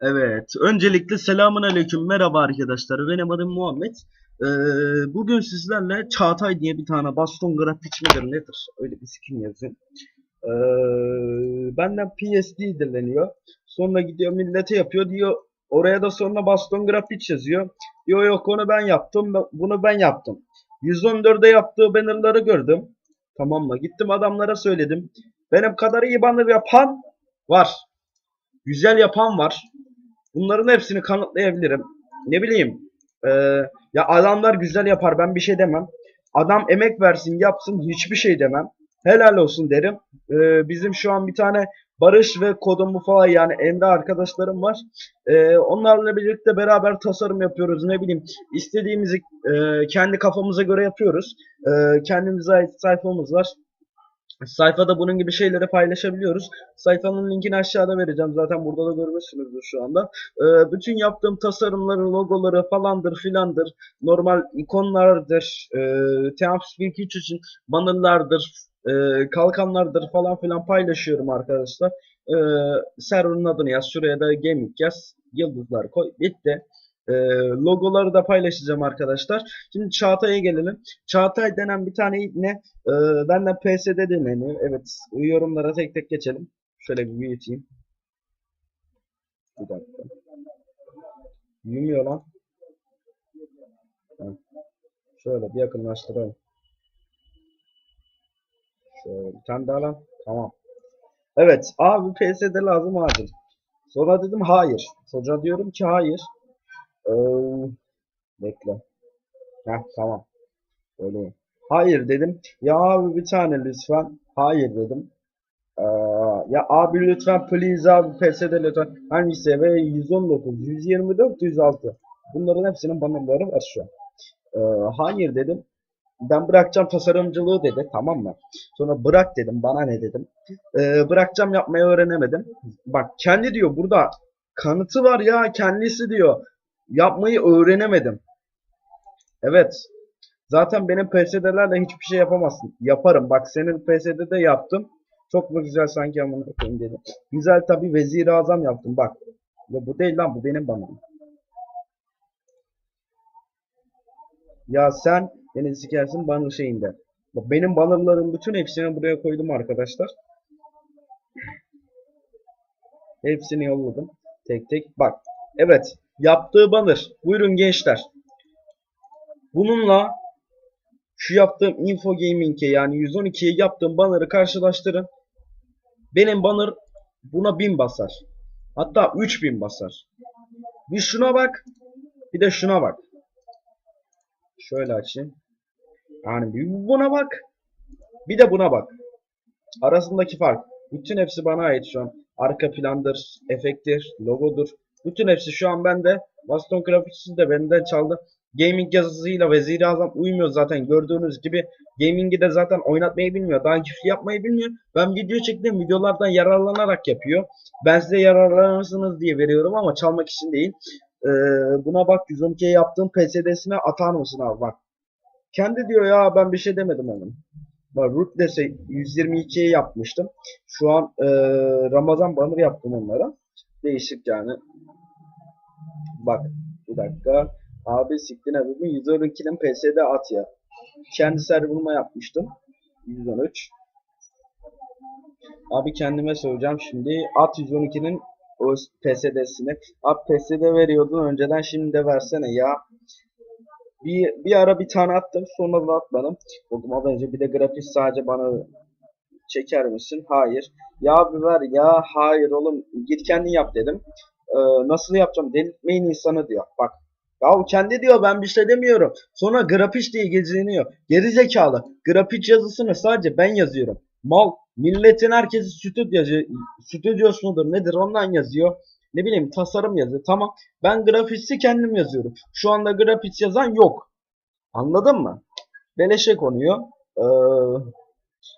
Evet. Öncelikle selamun aleyküm. Merhaba arkadaşlar. Benim adım Muhammed. Ee, bugün sizlerle Çağatay diye bir tane baston grafik midir nedir? Öyle bir skin yazın. Ee, benden PSD dileniyor. Sonra gidiyor millete yapıyor diyor. Oraya da sonra baston grafik yazıyor. Diyor yok onu ben yaptım. Bunu ben yaptım. 114'de yaptığı bannerları gördüm. Tamam mı? Gittim adamlara söyledim. Benim kadar iyi banner yapan var. Güzel yapan var. Bunların hepsini kanıtlayabilirim. Ne bileyim. e, ya adamlar güzel yapar ben bir şey demem. Adam emek versin yapsın hiçbir şey demem. Helal olsun derim. E, bizim şu an bir tane Barış ve Kodumu falan yani Emre arkadaşlarım var. E, onlarla birlikte beraber tasarım yapıyoruz. Ne bileyim istediğimizi e, kendi kafamıza göre yapıyoruz. E, kendimize ait sayfamız var. Sayfada bunun gibi şeyleri paylaşabiliyoruz. Sayfanın linkini aşağıda vereceğim. Zaten burada da görmüşsünüzdür şu anda. Ee, bütün yaptığım tasarımları, logoları falandır filandır. Normal ikonlardır. E, TeamSpeak 3 için bannerlardır. e, kalkanlardır falan filan paylaşıyorum arkadaşlar. E, server'ın adını yaz. Şuraya da gaming yaz. Yıldızlar koy. Bitti. E, logoları da paylaşacağım arkadaşlar. Şimdi Çağatay'a gelelim. Çağatay denen bir tane ne? Ee, benden PSD deneniyor. Evet. Yorumlara tek tek geçelim. Şöyle bir büyüteyim. Bir dakika. Büyümüyor lan. Heh. Şöyle bir yakınlaştıralım. Şöyle bir tane daha lan. Tamam. Evet. Abi PSD lazım acil. Sonra dedim hayır. Çocuğa diyorum ki hayır. Ee, bekle. Heh tamam. Öyle. Hayır dedim. Ya abi bir tane lütfen. Hayır dedim. Ee, ya abi lütfen please abi PSD lütfen. Hangisi ve 119, 124, 106. Bunların hepsinin bannerları var şu an. Ee, hayır dedim. Ben bırakacağım tasarımcılığı dedi. Tamam mı? Sonra bırak dedim. Bana ne dedim. Ee, bırakacağım yapmayı öğrenemedim. Bak kendi diyor burada kanıtı var ya kendisi diyor. Yapmayı öğrenemedim. Evet. Zaten benim PSD'lerle hiçbir şey yapamazsın. Yaparım. Bak senin PSD'de yaptım. Çok mu güzel sanki amına koyayım dedim. Güzel tabi vezir azam yaptım bak. Ya bu değil lan bu benim banım. Ya sen beni sikersin banner şeyinde. Bak benim bannerların bütün hepsini buraya koydum arkadaşlar. Hepsini yolladım. Tek tek. Bak. Evet. Yaptığı banner. Buyurun gençler. Bununla şu yaptığım Info Gaming'e yani 112'ye yaptığım banner'ı karşılaştırın. Benim banner buna 1000 basar. Hatta 3000 basar. Bir şuna bak. Bir de şuna bak. Şöyle açayım. Yani bir buna bak. Bir de buna bak. Arasındaki fark. Bütün hepsi bana ait şu an. Arka plandır, efekttir, logodur. Bütün hepsi şu an bende. Baston Graphics'i de benden çaldı. Gaming yazısıyla Vezir-i Azam uymuyor zaten. Gördüğünüz gibi gaming'i de zaten oynatmayı bilmiyor. Daha küfür yapmayı bilmiyor. Ben video çektiğim videolardan yararlanarak yapıyor. Ben size yararlanırsınız diye veriyorum ama çalmak için değil. Ee, buna bak 112'ye yaptığım PSD'sine atar mısın abi bak. Kendi diyor ya ben bir şey demedim onun. Bak Rootless'e 122'ye yapmıştım. Şu an e, Ramazan banner yaptım onlara. Değişik yani. Bak bir dakika. Abi siktin abi. 112'nin PSD at ya. Kendi serverıma yapmıştım. 113. Abi kendime söyleyeceğim şimdi. At 112'nin o PSD'sini. Abi PSD veriyordun önceden şimdi de versene ya. Bir, bir ara bir tane attım sonra da atmadım. Bugün bence bir de grafik sadece bana çeker misin? Hayır. Ya abi ver ya hayır oğlum git kendin yap dedim. Ee, nasıl yapacağım? Delirtmeyin insanı diyor. Bak ya kendi diyor ben bir şey demiyorum. Sonra grafik diye geziniyor. Geri zekalı. Grafik yazısını sadece ben yazıyorum. Mal. Milletin herkesi stüdyocu, stüdyosu mudur nedir ondan yazıyor. Ne bileyim tasarım yazıyor. Tamam. Ben grafiksi kendim yazıyorum. Şu anda grafik yazan yok. Anladın mı? Beleşe konuyor. Ee,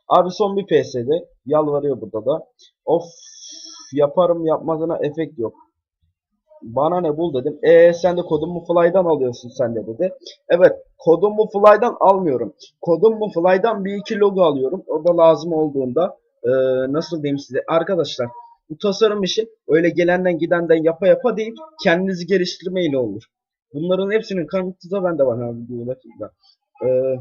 abi son bir PSD. Yalvarıyor burada da. Of yaparım yapmazına efekt yok. Bana ne bul dedim. E sen de kodumu Fly'dan alıyorsun sen de dedi. Evet kodumu Fly'dan almıyorum. Kodumu Fly'dan bir iki logo alıyorum. O da lazım olduğunda e, nasıl diyeyim size arkadaşlar Bu tasarım işi öyle gelenden gidenden yapa yapa değil, kendinizi geliştirmeyle olur. Bunların hepsinin kanıtı da bende var abi diyor dakika. Ee,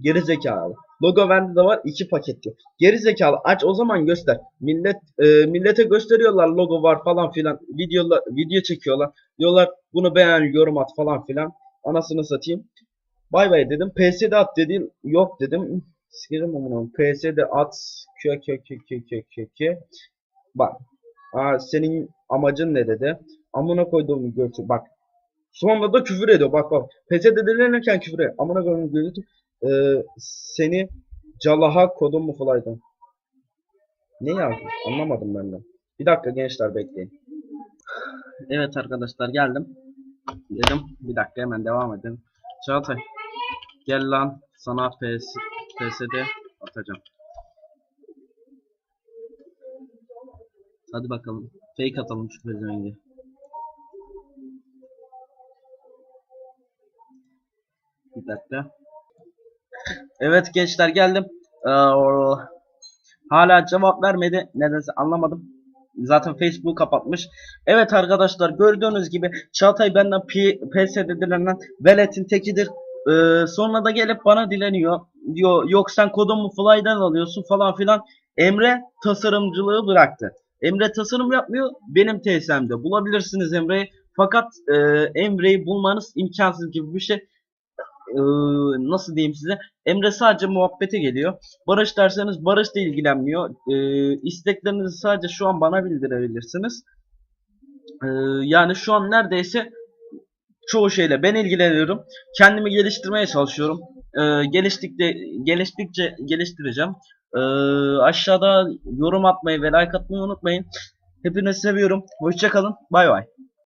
geri zekalı. Logo bende de var iki paket diyor. Geri zekalı aç o zaman göster. Millet e, millete gösteriyorlar logo var falan filan. Videolar video çekiyorlar. Diyorlar bunu beğen yorum at falan filan. Anasını satayım. Bay bay dedim. PS'de at dedi. Yok dedim. Sikerim onu. PS'de at. Kö kö kö kö kö kö kö. Bak. Aa, senin amacın ne dedi. Amına koyduğumu görsün. Bak. Sonra da küfür ediyor. Bak bak. PS'de dilenirken küfür ediyor. Amına koyduğumu görsün. Ee, seni Calaha kodum mu falaydı? Ne yazmış? Anlamadım ben de. Bir dakika gençler bekleyin. Evet arkadaşlar geldim. Dedim bir dakika hemen devam edelim. Çağatay gel lan sana PS, PSD atacağım. Hadi bakalım. Fake atalım şu pezevengi. Bir dakika. Evet gençler geldim. Ee, hala cevap vermedi. Nedense anlamadım. Zaten Facebook kapatmış. Evet arkadaşlar gördüğünüz gibi Çağatay benden P PSD dilenen veletin tekidir. Ee, sonra da gelip bana dileniyor. Diyor yok sen kodumu Fly'dan alıyorsun falan filan. Emre tasarımcılığı bıraktı. Emre tasarım yapmıyor. Benim TSM'de bulabilirsiniz Emre'yi. Fakat e, Emre'yi bulmanız imkansız gibi bir şey. Ee, nasıl diyeyim size? Emre sadece muhabbete geliyor. Barış derseniz Barış da ilgilenmiyor. Ee, isteklerinizi sadece şu an bana bildirebilirsiniz. Ee, yani şu an neredeyse çoğu şeyle ben ilgileniyorum. Kendimi geliştirmeye çalışıyorum. Ee, geliştikçe, geliştikçe geliştireceğim. Ee, aşağıda yorum atmayı ve like atmayı unutmayın. Hepinizi seviyorum. Hoşçakalın. Bay bay.